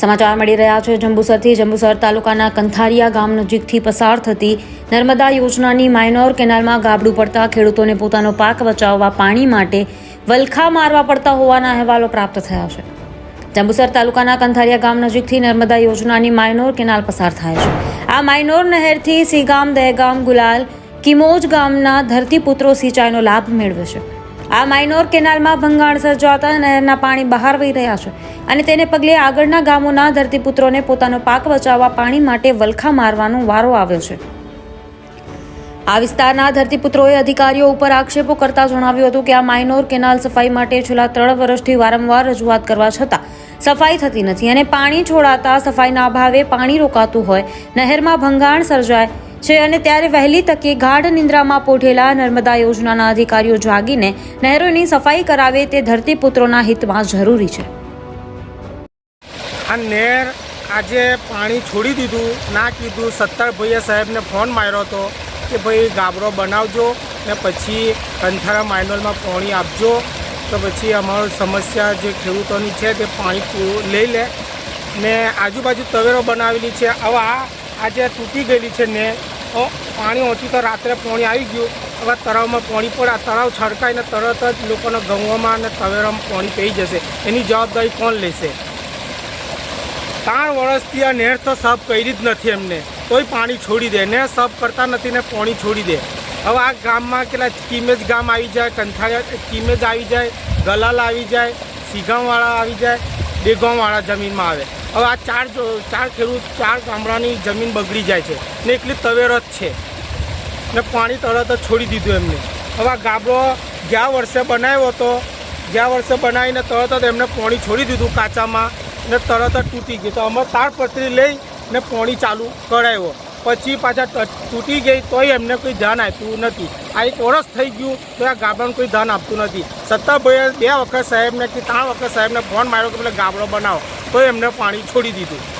સમાચાર મળી રહ્યા છે. જંબુસરથી જંબુસર તાલુકાના કંથારિયા ગામ નજીકથી પસાર થતી નર્મદા યોજનાની માઇનોર કેનાલમાં ગાબડું પડતા ખેડૂતોને પોતાનો પાક બચાવવા પાણી માટે વલખા મારવા પડતા હોવાના અહેવાલો પ્રાપ્ત થયા છે. જંબુસર તાલુકાના કંથારિયા ગામ નજીકથી નર્મદા યોજનાની માઇનોર કેનાલ પસાર થાય છે. આ માઇનોર નહેરથી સીગામ, દહેગામ, ગુલાલ, કિમોજ ગામના ધરતીપુત્રો સિંચાઈનો લાભ મેળવે છે. આ માઇનોર કેનાલમાં ભંગાણ સર્જાતા નહેરના પાણી બહાર વહી રહ્યા છે અને તેને પગલે આગળના ગામોના ધરતીપુત્રોને પોતાનો પાક બચાવવા પાણી માટે વલખા મારવાનો વારો આવ્યો છે. આ વિસ્તારના ધરતીપુત્રોએ અધિકારીઓ ઉપર આક્ષેપો કરતા જણાવ્યું હતું કે આ માઇનોર કેનાલ સફાઈ માટે છેલ્લા ત્રણ વર્ષથી વારંવાર રજૂઆત કરવા છતાં સફાઈ થતી નથી અને પાણી છોડાતા સફાઈના અભાવે પાણી રોકાતું હોય, નહેરમાં ભંગાણ સર્જાય છે અને ત્યારે વહેલી તકે ગાઢ નિંદ્રામાં પોઢેલા નર્મદા યોજનાના અધિકારીઓ જાગીને નહેરોની સફાઈ કરાવે તે ધરતીપુત્રોના હિતમાં જરૂરી છે. આ નહેર આજે પાણી છોડી દીધું. ના કીધું સત્તર ભૈયા સાહેબને ફોન માર્યો હતો કે ભાઈ ગાબરો બનાવજો ને પછી કંથારા માઇનોલમાં પાણી આપજો. તો પછી અમારો સમસ્યા જે ખેડૂતોની છે તે પાણી લઈ લે. ને આજુબાજુ તવેરો બનાવેલી છે. હવે આ આજે તૂટી ગયેલી છે ને પાણી ઓછું તો રાત્રે પાણી આવી ગયું. હવે તળાવમાં પાણી પડે તળાવ છડકાઈને તરત જ લોકોના ગંગોમાં અને તવેરામાં પાણી પી જશે. એની જવાબદારી કોણ લેશે? ત્રણ વર્ષથી આ નેર તો સાફ કરી જ નથી એમને. તોય પાણી છોડી દે. ને સાફ કરતા નથી ને પાણી છોડી દે. હવે આ ગામમાં કેટલા કિમેજ ગામ આવી જાય, કંથાળિયા કિમેજ આવી જાય, ગલાલ આવી જાય સીગામવાળા આવી જાય દેગામવાળા જમીનમાં આવે. હવે આ ચાર ચાર ખેડૂત, ચાર ગામડાની જમીન બગડી જાય છે ને એટલી તવેર જ છે. ને પાણી તરત જ છોડી દીધું એમને. હવે આ ગાબડો ગયા વર્ષે બનાવ્યો હતો. ગયા વર્ષે બનાવીને તરત જ એમને પાણી છોડી દીધું કાચામાં ને તરત જ તૂટી ગયું. તો અમે તાડપત્રી લઈ ને પાણી ચાલુ કરાવ્યો. પછી પાછા તૂટી ગઈ તોય એમને કોઈ ધ્યાન આપ્યું નથી. આ એક વર્ષ થઈ ગયું તો આ ગાબડાને કોઈ ધ્યાન આપતું નથી. સત્તાભાઈએ બે વખત સાહેબને કે ત્રણ વખત સાહેબને ફોન માર્યો કે પેલા ગાબડો બનાવો. તોય એમને પાણી છોડી દીધું.